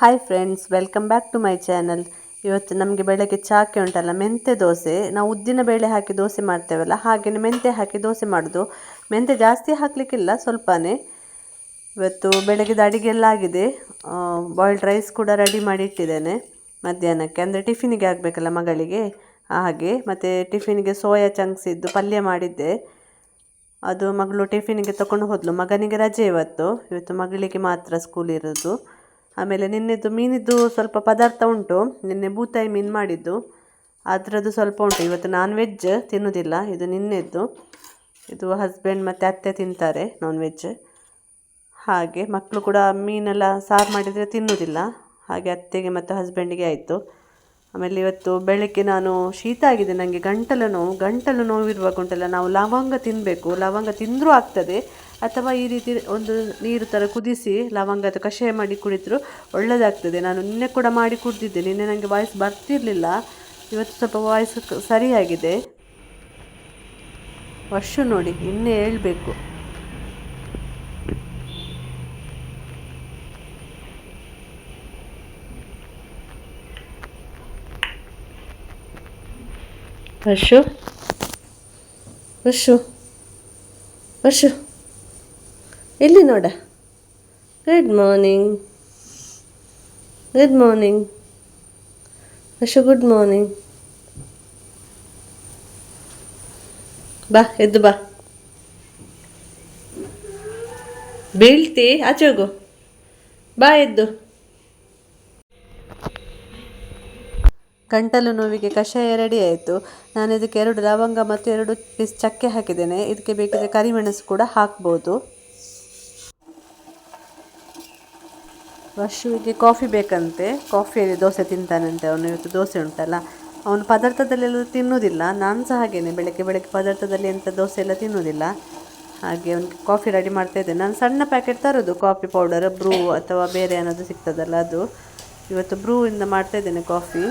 Hi friends welcome back to my channel ಇವತ್ತು ನಮಗೆ ಬೆಳಗ್ಗೆ ಚಾಕೆ ಉಂಟಲ್ಲ ಮೆಂತೆ ದೋಸೆ. ನಾವು ಉದ್ದಿನ ಬೇಳೆ ಹಾಕಿ ದೋಸೆ ಮಾಡ್ತೇವಲ್ಲ ಹಾಗೆಯೇ ಮೆಂತೆ ಹಾಕಿ ದೋಸೆ ಮಾಡೋದು. ಮೆಂತೆ ಜಾಸ್ತಿ ಹಾಕಲಿಕ್ಕಿಲ್ಲ, ಸ್ವಲ್ಪನೇ. ಇವತ್ತು ಬೆಳಗ್ಗೆದ ಅಡಿಗೆ ಎಲ್ಲ ಆಗಿದೆ ಬಾಯ್ಲ್ಡ್ ರೈಸ್ ಕೂಡ ರೆಡಿ ಮಾಡಿ ಇಟ್ಟಿದ್ದೇನೆ ಮಧ್ಯಾಹ್ನಕ್ಕೆ. ಅಂದರೆ ಟಿಫಿನಿಗೆ ಆಗಬೇಕಲ್ಲ ಮಗಳಿಗೆ? ಹಾಗೆ, ಮತ್ತು ಟಿಫಿನಿಗೆ ಸೋಯಾ ಚಂಕ್ಸ್ ಇದ್ದು ಪಲ್ಯ ಮಾಡಿದ್ದೆ. ಅದು ಮಗಳು ಟಿಫಿನಿಗೆ ತಗೊಂಡು ಹೋದ್ಲು. ಮಗನಿಗೆ ರಜೆ ಇವತ್ತು. ಇವತ್ತು ಮಗಳಿಗೆ ಮಾತ್ರ ಸ್ಕೂಲ್ ಇರೋದು. ಆಮೇಲೆ ನಿನ್ನೆದು ಮೀನಿದ್ದು ಸ್ವಲ್ಪ ಪದಾರ್ಥ ಉಂಟು. ನಿನ್ನೆ ಬೂತಾಯಿ ಮೀನು ಮಾಡಿದ್ದು. ಅದರದ್ದು ಸ್ವಲ್ಪ ಉಂಟು. ಇವತ್ತು ನಾನ್ ವೆಜ್ ತಿನ್ನೋದಿಲ್ಲ. ಇದು ನಿನ್ನೆದ್ದು. ಇದು ಹಸ್ಬೆಂಡ್ ಮತ್ತು ಅತ್ತೆ ತಿಂತಾರೆ ನಾನ್ ವೆಜ್ ಹಾಗೆ ಮಕ್ಕಳು ಕೂಡ ಮೀನೆಲ್ಲ ಸಾರು ಮಾಡಿದರೆ ತಿನ್ನೋದಿಲ್ಲ. ಹಾಗೆ ಅತ್ತೆಗೆ ಮತ್ತು ಹಸ್ಬೆಂಡಿಗೆ ಆಯಿತು. ಆಮೇಲೆ ಇವತ್ತು ಬೆಳಗ್ಗೆ ನಾನು ಶೀತ ಆಗಿದೆ. ನನಗೆ ಗಂಟಲು ನೋವು, ಗಂಟಲು ನೋವಿರುವಾಗ ಉಂಟಲ್ಲ ನಾವು ಲವಂಗ ತಿನ್ನಬೇಕು ಲವಂಗ ತಿಂದರೂ ಆಗ್ತದೆ. ಅಥವಾ ಈ ರೀತಿ ಒಂದು ನೀರು ಥರ ಕುದಿಸಿ ಲವಂಗದ ಕಷಾಯ ಮಾಡಿ ಕುಡಿದ್ರು ಒಳ್ಳೆಯದಾಗ್ತದೆ ನಾನು ನಿನ್ನೆ ಕೂಡ ಮಾಡಿ ಕುಡಿದಿದ್ದೆ. ನಿನ್ನೆ ನನಗೆ ವಾಯ್ಸ್ ಬರ್ತಿರಲಿಲ್ಲ. ಇವತ್ತು ಸ್ವಲ್ಪ ವಾಯ್ಸ್ ಸರಿಯಾಗಿದೆ. ವರ್ಷ ನೋಡಿ, ಇನ್ನೇ ಹೇಳಬೇಕು. ವರ್ಷು? ವರ್ಷು? ವರ್ಷು? ಎಲ್ಲಿ ನೋಡ. Good morning good morning Ashu good morning ಬಾ, ಎದ್ದು ಬಾ. ಬೀಳ್ತಿ, ಆಚೆ ಹೋಗು. ಬಾ, ಎದ್ದು. ಗಂಟಲು ನೋವಿಗೆ ಕಷಾಯ ರೆಡಿ ಆಯಿತು. ನಾನು ಇದಕ್ಕೆ ಎರಡು ಲವಂಗ ಮತ್ತು ಎರಡು ಪೀಸ್ ಚಕ್ಕೆ ಹಾಕಿದ್ದೇನೆ. ಇದಕ್ಕೆ ಬೇಕಿದ್ರೆ ಕರಿಮೆಣಸು ಕೂಡ ಹಾಕ್ಬೋದು. ವರ್ಷುವಿಗೆ ಕಾಫಿ ಬೇಕಂತೆ. ಕಾಫಿಯಲ್ಲಿ ದೋಸೆ ತಿಂತಾನಂತೆ ಅವನು. ಇವತ್ತು ದೋಸೆ ಉಂಟಲ್ಲ. ಅವನು ಪದಾರ್ಥದಲ್ಲೆಲ್ಲ ತಿನ್ನೋದಿಲ್ಲ ನಾನು ಸಹ ಹಾಗೇನೆ. ಬೆಳಗ್ಗೆ ಬೆಳಗ್ಗೆ ಪದಾರ್ಥದಲ್ಲಿ ಎಂಥ ದೋಸೆ ಎಲ್ಲ ತಿನ್ನೋದಿಲ್ಲ ಹಾಗೆ ಅವನಿಗೆ ಕಾಫಿ ರೆಡಿ ಮಾಡ್ತಾ ಇದ್ದೇನೆ. ನಾನು ಸಣ್ಣ ಪ್ಯಾಕೆಟ್ ತರೋದು. ಕಾಫಿ ಪೌಡರ್ ಬ್ರೂ ಅಥವಾ ಬೇರೆ ಏನಾದರೂ ಸಿಗ್ತದಲ್ಲ ಅದು. ಇವತ್ತು ಬ್ರೂ ಇಂದ ಮಾಡ್ತಾ ಇದ್ದೇನೆ ಕಾಫಿ.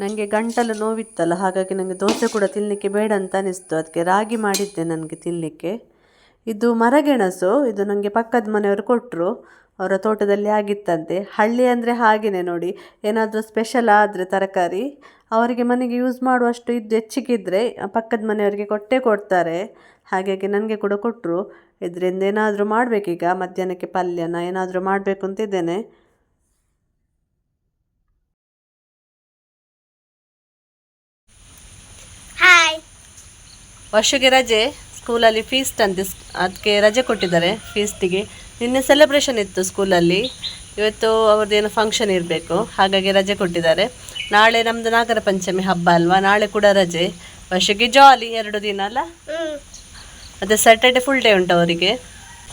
ನನಗೆ ಗಂಟಲು ನೋವಿತ್ತಲ್ಲ. ಹಾಗಾಗಿ ನನಗೆ ದೋಸೆ ಕೂಡ ತಿನ್ನಲಿಕ್ಕೆ ಬೇಡ ಅಂತ ಅನಿಸ್ತು. ಅದಕ್ಕೆ ರಾಗಿ ಮಾಡಿದ್ದೆ ನನಗೆ ತಿನ್ನಲಿಕ್ಕೆ ಇದು ಮರಗೆಣಸು ಇದು ನನಗೆ ಪಕ್ಕದ ಮನೆಯವರು ಕೊಟ್ಟರು ಅವರ ತೋಟದಲ್ಲಿ ಆಗಿತ್ತಂತೆ. ಹಳ್ಳಿ ಅಂದರೆ ಹಾಗೆಯೇ ನೋಡಿ ಏನಾದರೂ ಸ್ಪೆಷಲ್ ಆದರೆ ತರಕಾರಿ ಅವರಿಗೆ ಮನೆಗೆ ಯೂಸ್ ಮಾಡುವಷ್ಟು ಇದು ಹೆಚ್ಚಿಗಿದ್ರೆ ಪಕ್ಕದ ಮನೆಯವರಿಗೆ ಕೊಟ್ಟೇ ಕೊಡ್ತಾರೆ. ಹಾಗಾಗಿ ನನಗೆ ಕೂಡ ಕೊಟ್ಟರು ಇದರಿಂದ ಏನಾದರೂ ಮಾಡಬೇಕೀಗ ಮಧ್ಯಾಹ್ನಕ್ಕೆ ಪಲ್ಯನ ಏನಾದರೂ ಮಾಡಬೇಕು ಅಂತಿದ್ದೇನೆ ಹಾಯ್ ವರ್ಷಕ್ಕೆ ರಜೆ. ಸ್ಕೂಲಲ್ಲಿ ಫೀಸ್ಟ್ ಅಂತ ಅದಕ್ಕೆ ರಜೆ ಕೊಟ್ಟಿದ್ದಾರೆ ಫೀಸ್ಟಿಗೆ ನಿನ್ನೆ ಸೆಲೆಬ್ರೇಷನ್ ಇತ್ತು ಸ್ಕೂಲಲ್ಲಿ ಇವತ್ತು ಅವ್ರದ್ದೇನೋ ಫಂಕ್ಷನ್ ಇರಬೇಕು. ಹಾಗಾಗಿ ರಜೆ ಕೊಟ್ಟಿದ್ದಾರೆ. ನಾಳೆ ನಮ್ಮದು ನಾಗರ ಪಂಚಮಿ ಹಬ್ಬ ಅಲ್ವಾ? ನಾಳೆ ಕೂಡ ರಜೆ. ವರ್ಷಕ್ಕೆ ಜಾಲಿ ಎರಡು ದಿನ ಅಲ್ಲ? ಮತ್ತು ಸ್ಯಾಟರ್ಡೆ ಫುಲ್ ಡೇ ಉಂಟು ಅವರಿಗೆ.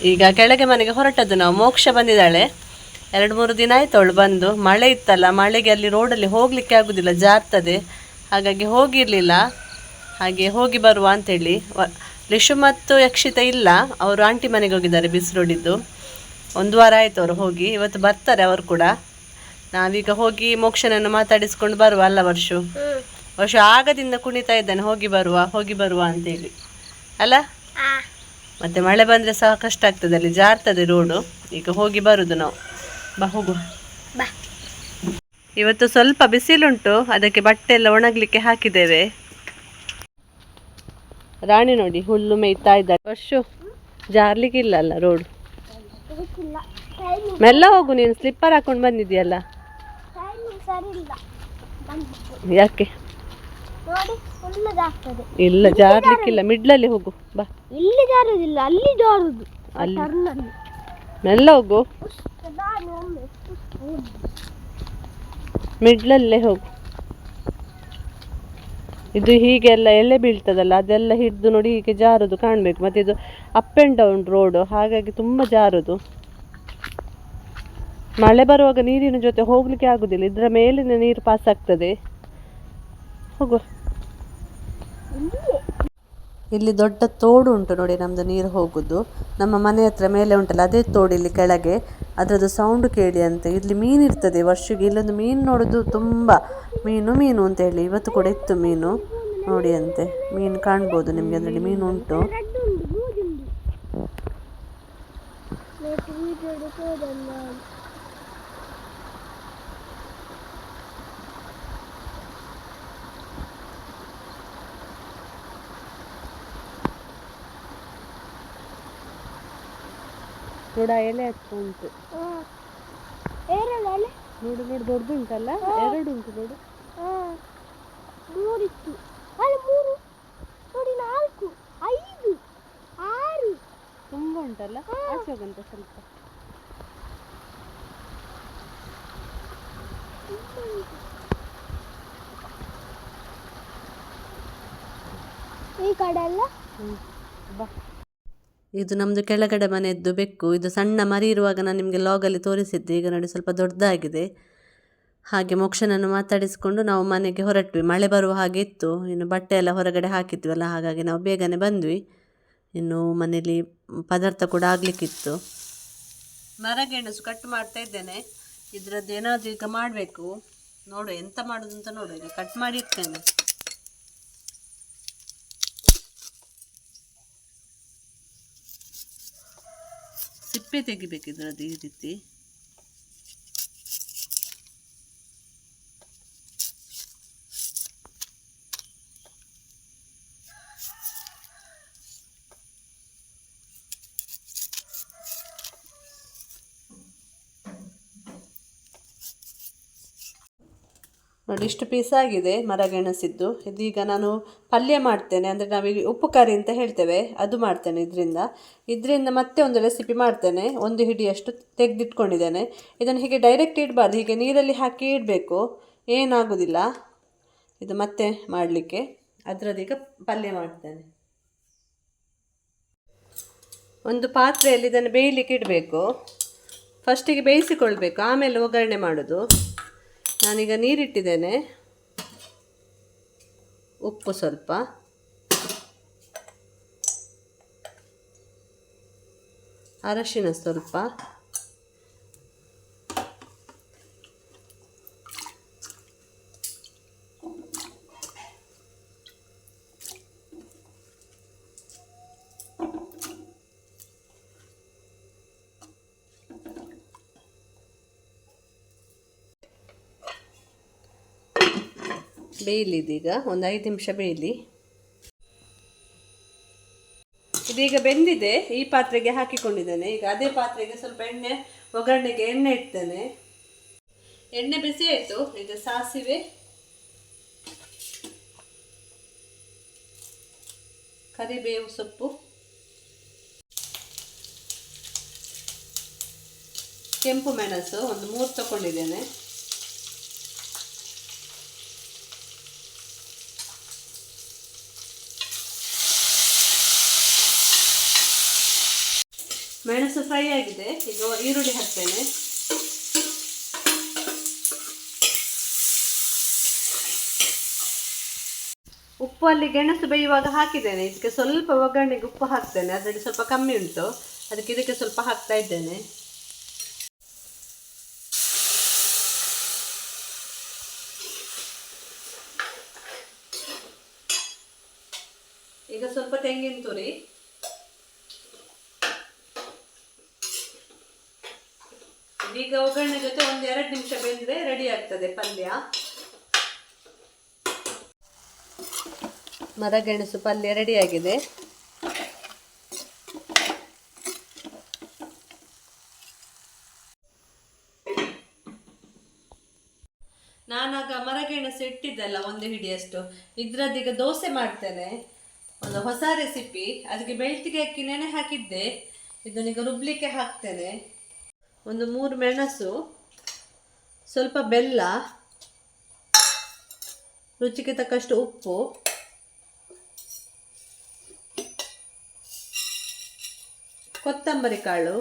ಈಗ ಕೆಳಗೆ ಮನೆಗೆ ಹೊರಟದ್ದು ನಾವು. ಮೋಕ್ಷ ಬಂದಿದ್ದಾಳೆ. ಎರಡು ಮೂರು ದಿನ ಆಯ್ತು ಅವಳು ಬಂದು. ಮಳೆ ಇತ್ತಲ್ಲ, ಮಳೆಗೆ ಅಲ್ಲಿ ರೋಡಲ್ಲಿ ಹೋಗಲಿಕ್ಕೆ ಆಗೋದಿಲ್ಲ, ಜಾರ್ತದೆ. ಹಾಗಾಗಿ ಹೋಗಿರಲಿಲ್ಲ. ಹಾಗೆ ಹೋಗಿ ಬರುವ ಅಂತೇಳಿ. ಲಿಶು ಮತ್ತು ಯಕ್ಷಿತ ಇಲ್ಲ. ಅವರು ಆಂಟಿ ಮನೆಗೆ ಹೋಗಿದ್ದಾರೆ ಬಿಸಿರೋಡಿದ್ದು ಒಂದು ವಾರ ಆಯಿತು ಅವರು ಹೋಗಿ. ಇವತ್ತು ಬರ್ತಾರೆ ಅವರು ಕೂಡ. ನಾವೀಗ ಹೋಗಿ ಮೋಕ್ಷನನ್ನು ಮಾತಾಡಿಸ್ಕೊಂಡು ಬರುವ ಅಲ್ಲ ವರ್ಷು? ವರ್ಷ ಆಗದಿಂದ ಕುಣಿತಾ ಇದ್ದಾನೆ ಹೋಗಿ ಬರುವ ಹೋಗಿ ಬರುವ ಅಂತೇಳಿ. ಅಲ್ಲ? ಮತ್ತೆ ಮಳೆ ಬಂದರೆ ಸಹ ಕಷ್ಟ ಆಗ್ತದೆ ಅಲ್ಲಿ ಜಾರ್ತದೆ ರೋಡು ಈಗ ಹೋಗಿ ಬರುದು ನಾವು. ಬಾ ಹೋಗು ಬಾ. ಇವತ್ತು ಸ್ವಲ್ಪ ಬಿಸಿಲುಂಟು ಅದಕ್ಕೆ ಬಟ್ಟೆ ಎಲ್ಲ ಒಣಗಲಿಕ್ಕೆ ಹಾಕಿದ್ದೇವೆ. ರಾಣಿ ನೋಡಿ ಹುಲ್ಲು ಮೇಯ್ತಾ ಇದ್ದಾರೆ. ವರ್ಷು ಜಾರ್ಲಿಕ್ಕಿಲ್ಲ ಅಲ್ಲ ರೋಡ್? ಮೆಲ್ಲ ಹೋಗು ನೀನು ಸ್ಲಿಪ್ಪರ್ ಹಾಕೊಂಡು ಬಂದಿದ್ಯಲ್ಲ ಯಾಕೆ? ಇಲ್ಲ ಜಾರ್ಲಿಕ್ಕಿಲ್ಲ ಮಿಡ್ಲಲ್ಲಿ ಹೋಗು ಬಾ. ಇಲ್ಲಿ ಜಾರುದಿಲ್ಲ ಅಲ್ಲಿ ಜಾರುದು. ಅಲ್ಲಿ. ಮೆಲ್ಲ ಹೋಗು. ಮಿಡ್ಲಲ್ಲೇ ಹೋಗು. ಇದು ಹೀಗೆಲ್ಲ ಎಲೆ ಬೀಳ್ತದಲ್ಲ, ಅದೆಲ್ಲ ಹಿಡಿದು ನೋಡಿ ಹೀಗೆ ಜಾರುದು ಕಾಣಬೇಕು. ಮತ್ತು ಇದು ಅಪ್ ಆ್ಯಂಡ್ ಡೌನ್ ರೋಡು ಹಾಗಾಗಿ ತುಂಬ ಜಾರುದು. ಮಳೆ ಬರುವಾಗ ನೀರಿನ ಜೊತೆ ಹೋಗಲಿಕ್ಕೆ ಆಗೋದಿಲ್ಲ, ಇದರ ಮೇಲಿನ ನೀರು ಪಾಸ್ ಆಗ್ತದೆ. ಹೋಗು ಇಲ್ಲಿ ದೊಡ್ಡ ತೋಡು ಉಂಟು ನೋಡಿ ನಮ್ಮದು ನೀರು ಹೋಗುದು. ನಮ್ಮ ಮನೆ ಹತ್ರ ಮೇಲೆ ಉಂಟಲ್ಲ, ಅದೇ ತೋಡು ಇಲ್ಲಿ ಕೆಳಗೆ. ಅದರದ್ದು ಸೌಂಡ್ ಕೇಳಿ ಅಂತ. ಇಲ್ಲಿ ಮೀನು ಇರ್ತದೆ ವರ್ಷಕ್ಕೆ. ಇಲ್ಲೊಂದು ಮೀನು ನೋಡೋದು ತುಂಬ. ಮೀನು ಮೀನು ಅಂತ ಹೇಳಿ. ಇವತ್ತು ಕೂಡ ಇತ್ತು ಮೀನು. ನೋಡಿ ಅಂತೆ. ಮೀನು ಕಾಣ್ಬೋದು ನಿಮಗೆ ಅದರಲ್ಲಿ. ಮೀನು ಉಂಟು. ನೋಡಿ ಎಲೆ ಹತ್ತು ಉಂಟು. ನೋಡು ನೋಡು ದೊಡ್ಡದು ಉಂಟಲ್ಲ? ಎರಡು ಉಂಟು ನೋಡು. ಮೂರಿತ್ತು. ಅಲ್ಲಿ ಮೂರು? ನೋಡಿ ನಾಲ್ಕು ಐದು ಆರು. ತುಂಬ ಉಂಟಲ್ಲ? ಆಚೆ ಹೋಗಂತ ಸ್ವಲ್ಪ. ಈ ಕಡೆ ಎಲ್ಲ ಬಾ. ಇದು ನಮ್ಮದು ಕೆಳಗಡೆ ಮನೆಯದ್ದು ಬೆಕ್ಕು. ಇದು ಸಣ್ಣ ಮರಿ ಇರುವಾಗ ನಾನು ನಿಮಗೆ ಲಾಗಲ್ಲಿ ತೋರಿಸಿದ್ದೆ. ಈಗ ನೋಡಿ ಸ್ವಲ್ಪ ದೊಡ್ಡದಾಗಿದೆ. ಹಾಗೆ ಮೋಕ್ಷನನ್ನು ಮಾತಾಡಿಸಿಕೊಂಡು ನಾವು ಮನೆಗೆ ಹೊರಟ್ವಿ. ಮಳೆ ಬರುವ ಹಾಗೆ ಇತ್ತು. ಇನ್ನು ಬಟ್ಟೆ ಎಲ್ಲ ಹೊರಗಡೆ ಹಾಕಿದ್ವಲ್ಲ, ಹಾಗಾಗಿ ನಾವು ಬೇಗನೆ ಬಂದ್ವಿ. ಇನ್ನು ಮನೇಲಿ ಪದಾರ್ಥ ಕೂಡ ಆಗಲಿಕ್ಕಿತ್ತು. ಮರಗೆಣಸು ಕಟ್ ಮಾಡ್ತಾ ಇದ್ದೇನೆ. ಇದರದ್ದು ಏನಾದರೂ ಈಗ ಮಾಡಬೇಕು. ನೋಡು ಎಂತ ಮಾಡೋದು ಅಂತ ನೋಡು ಈಗ ಕಟ್ ಮಾಡಿ ಇರ್ತೇನೆ ಸಿಪ್ಪೆ ತೆಗಿಬೇಕು ಇದರದ್ದು ಈ ರೀತಿ ನೋಡಿ ಪೀಸ್ ಆಗಿದೆ ಮರಗೆಣಸಿದ್ದು. ಇದೀಗ ನಾನು ಪಲ್ಯ ಮಾಡ್ತೇನೆ. ಅಂದರೆ ನಾವೀಗ ಉಪ್ಪು, ಕರಿ ಅಂತ ಹೇಳ್ತೇವೆ. ಅದು ಮಾಡ್ತೇನೆ ಇದರಿಂದ. ಇದರಿಂದ ಮತ್ತೆ ಒಂದು ರೆಸಿಪಿ ಮಾಡ್ತೇನೆ. ಒಂದು ಹಿಡಿಯಷ್ಟು ತೆಗೆದಿಟ್ಕೊಂಡಿದ್ದೇನೆ. ಇದನ್ನು ಹೀಗೆ ಡೈರೆಕ್ಟ್ ಇಡಬಾರ್ದು. ಹೀಗೆ ನೀರಲ್ಲಿ ಹಾಕಿ ಇಡಬೇಕು. ಏನಾಗೋದಿಲ್ಲ. ಇದು ಮತ್ತೆ ಮಾಡಲಿಕ್ಕೆ. ಅದರದೀಗ ಪಲ್ಯ ಮಾಡ್ತೇನೆ. ಒಂದು ಪಾತ್ರೆಯಲ್ಲಿ ಇದನ್ನು ಬೇಯಲಿಕ್ಕೆ ಇಡಬೇಕು. ಫಸ್ಟಿಗೆ ಬೇಯಿಸಿಕೊಳ್ಬೇಕು. ಆಮೇಲೆ ಒಗ್ಗರಣೆ ಮಾಡೋದು. ನಾನೀಗ ನೀರಿಟ್ಟಿದ್ದೇನೆ. ಉಪ್ಪು ಸ್ವಲ್ಪ. ಅರಶಿನ ಸ್ವಲ್ಪ. ಬೇಯಲಿ ಇದೀಗ ಒಂದು ಐದು ನಿಮಿಷ ಬೇಯಲಿ. ಇದೀಗ ಬೆಂದಿದೆ. ಈ ಪಾತ್ರೆಗೆ ಹಾಕಿಕೊಂಡಿದ್ದೇನೆ. ಈಗ ಅದೇ ಪಾತ್ರೆಗೆ ಸ್ವಲ್ಪ ಎಣ್ಣೆ, ಒಗ್ಗರಣೆಗೆ ಎಣ್ಣೆ ಇಡ್ತೇನೆ. ಎಣ್ಣೆ ಬಿಸಿ ಆಯಿತು. ಈಗ ಸಾಸಿವೆ. ಕರಿಬೇವು ಸೊಪ್ಪು. ಕೆಂಪು ಮೆಣಸು ಒಂದು ಮೂರು ತಗೊಂಡಿದ್ದೇನೆ. ಮೆಣಸು ಫ್ರೈ ಆಗಿದೆ. ಈಗ ಈರುಳ್ಳಿ ಹಾಕ್ತೇನೆ. ಉಪ್ಪು ಅಲ್ಲಿ ಗೆಣಸು ಬೇಯುವಾಗ ಹಾಕಿದ್ದೇನೆ. ಇದಕ್ಕೆ ಸ್ವಲ್ಪ ಒಗ್ಗರಣೆಗೆ ಉಪ್ಪು ಹಾಕ್ತೇನೆ. ಅದರಲ್ಲಿ ಸ್ವಲ್ಪ ಕಮ್ಮಿ ಉಂಟು. ಅದಕ್ಕೆ ಇದಕ್ಕೆ ಸ್ವಲ್ಪ ಹಾಕ್ತಾ ಇದ್ದೇನೆ. ಈಗ ಸ್ವಲ್ಪ ತೆಂಗಿನ ತುರಿ. ಇದೀಗ ಒಗ್ಗರಣೆ ಜೊತೆ ಒಂದು ಎರಡು ನಿಮಿಷ ಬೆಂದ್ರೆ ರೆಡಿ ಆಗ್ತದೆ ಪಲ್ಯ. ಮರಗೆಣಸು ಪಲ್ಯ ರೆಡಿ ಆಗಿದೆ. ನಾನಾಗ ಮರಗೆಣಸು ಇಟ್ಟಿದ್ದಲ್ಲ ಒಂದು ಹಿಡಿಯಷ್ಟು. ಇದ್ರದ್ದೀಗ ದೋಸೆ ಮಾಡ್ತೇನೆ. ಒಂದು ಹೊಸ ರೆಸಿಪಿ ಅದಕ್ಕೆ ಬೆಳ್ತಿಗೆ ಅಕ್ಕಿ ನೆನೆ ಹಾಕಿದ್ದೆ. ಇದನ್ನೀಗ ರುಬ್ಲಿಕ್ಕೆ ಹಾಕ್ತೇನೆ. ಒಂದು ಮೂರು ಮೆಣಸು, ಸ್ವಲ್ಪ ಬೆಲ್ಲ, ರುಚಿಗೆ ತಕ್ಕಷ್ಟು ಉಪ್ಪು, ಕೊತ್ತಂಬರಿ ಕಾಳು,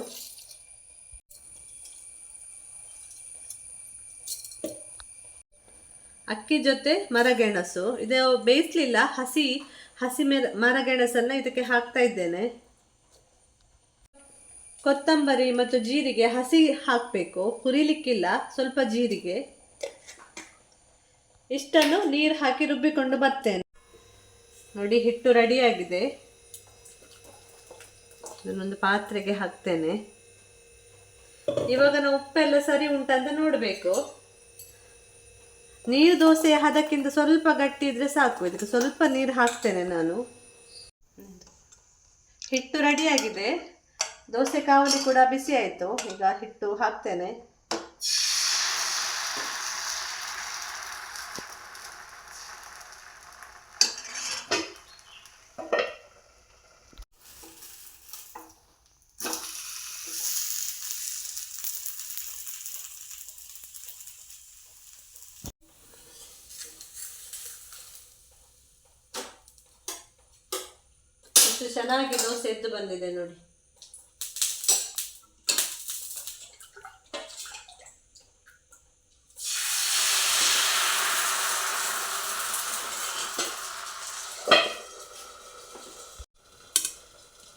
ಅಕ್ಕಿ ಜೊತೆ ಮರಗೆಣಸು. ಇದು ಬೇಯಿಸ್ಲಿಲ್ಲ, ಹಸಿ ಹಸಿ ಮೆರ ಮರಗೆಣಸನ್ನು ಇದಕ್ಕೆ ಹಾಕ್ತಾ ಇದ್ದೇನೆ. ಕೊತ್ತಂಬರಿ ಮತ್ತು ಜೀರಿಗೆ ಹಸಿ ಹಾಕಬೇಕು. ಹುರಿಲಿಕ್ಕಿಲ್ಲ, ಸ್ವಲ್ಪ ಜೀರಿಗೆ. ಇಷ್ಟನ್ನು ನೀರು ಹಾಕಿ ರುಬ್ಬಿಕೊಂಡು ಬರ್ತೇನೆ. ನೋಡಿ, ಹಿಟ್ಟು ರೆಡಿಯಾಗಿದೆ. ನಾನೊಂದು ಪಾತ್ರೆಗೆ ಹಾಕ್ತೇನೆ. ಇವಾಗ ನಾವು ಉಪ್ಪೆಲ್ಲ ಸರಿ ಉಂಟಂತ ನೋಡಬೇಕು. ನೀರು ದೋಸೆ ಹದಕ್ಕಿಂತ ಸ್ವಲ್ಪ ಗಟ್ಟಿ ಇದ್ರೆ ಸಾಕು. ಇದಕ್ಕೆ ಸ್ವಲ್ಪ ನೀರು ಹಾಕ್ತೇನೆ ನಾನು. ಹಿಟ್ಟು ರೆಡಿಯಾಗಿದೆ. ದೋಸೆ ಕಾವಲಿ ಕೂಡ ಬಿಸಿ ಆಯಿತು. ಈಗ ಹಿಟ್ಟು ಹಾಕ್ತೇನೆ. ಚೆನ್ನಾಗಿ ದೋಸೆ ಎದ್ದು ಬಂದಿದೆ ನೋಡಿ.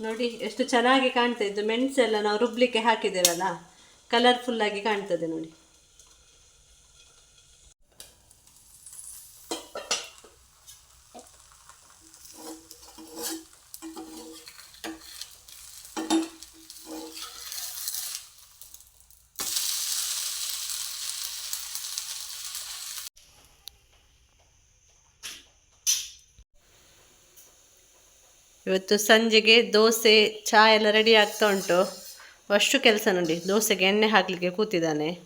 ನೋಡಿ ಎಷ್ಟು ಚೆನ್ನಾಗಿ ಕಾಣ್ತಾ ಇದ್ದು. ಮೆಣಸೆಲ್ಲ ನಾವು ರುಬ್ಲಿಕ್ಕೆ ಹಾಕಿದ್ದೇವಲ್ಲ ಕಲರ್ಫುಲ್ಲಾಗಿ ಕಾಣ್ತದೆ ನೋಡಿ. ಇವತ್ತು ಸಂಜೆಗೆ ದೋಸೆ ಚಹಾ ಎಲ್ಲ ರೆಡಿ ಆಗ್ತಾ ಉಂಟು. ಅಷ್ಟು ಕೆಲಸ ನೋಡಿ, ದೋಸೆಗೆ ಎಣ್ಣೆ ಹಾಕಲಿಕ್ಕೆ ಕೂತಿದ್ದಾನೆ.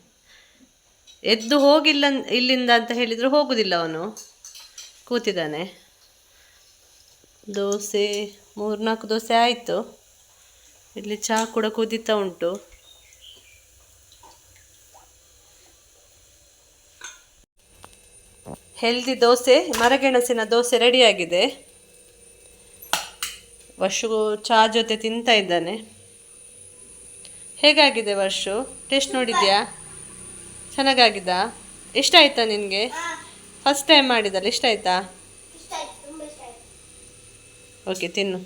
ಎದ್ದು ಹೋಗಿಲ್ಲ ಇಲ್ಲಿಂದ ಅಂತ ಹೇಳಿದ್ರು ಹೋಗುದಿಲ್ಲ ಅವನು. ಕೂತಿದ್ದಾನೆ. ದೋಸೆ, ಮೂರ್ನಾಲ್ಕು ದೋಸೆ ಆಯಿತು. ಇಲ್ಲಿ ಚಹಾ ಕೂಡ ಕುದೀತಾ ಉಂಟು. ಹೆಲ್ದಿ ದೋಸೆ, ಮರಗೆಣಸಿನ ದೋಸೆ ರೆಡಿಯಾಗಿದೆ ವರ್ಷು ಚಾ ಜೊತೆ ತಿಂತಾ ಇದ್ದಾನೆ. ಹೇಗಾಗಿದೆ ವರ್ಷು? ಟೇಸ್ಟ್ ನೋಡಿದ್ಯಾ? ಚೆನ್ನಾಗಾಗಿದ ಇಷ್ಟ ಆಯ್ತಾ ನಿನಗೆ? ಫಸ್ಟ್ ಟೈಮ್ ಮಾಡಿದಲ್ಲ ಇಷ್ಟ ಆಯ್ತಾ ಓಕೆ ತಿನ್ನು.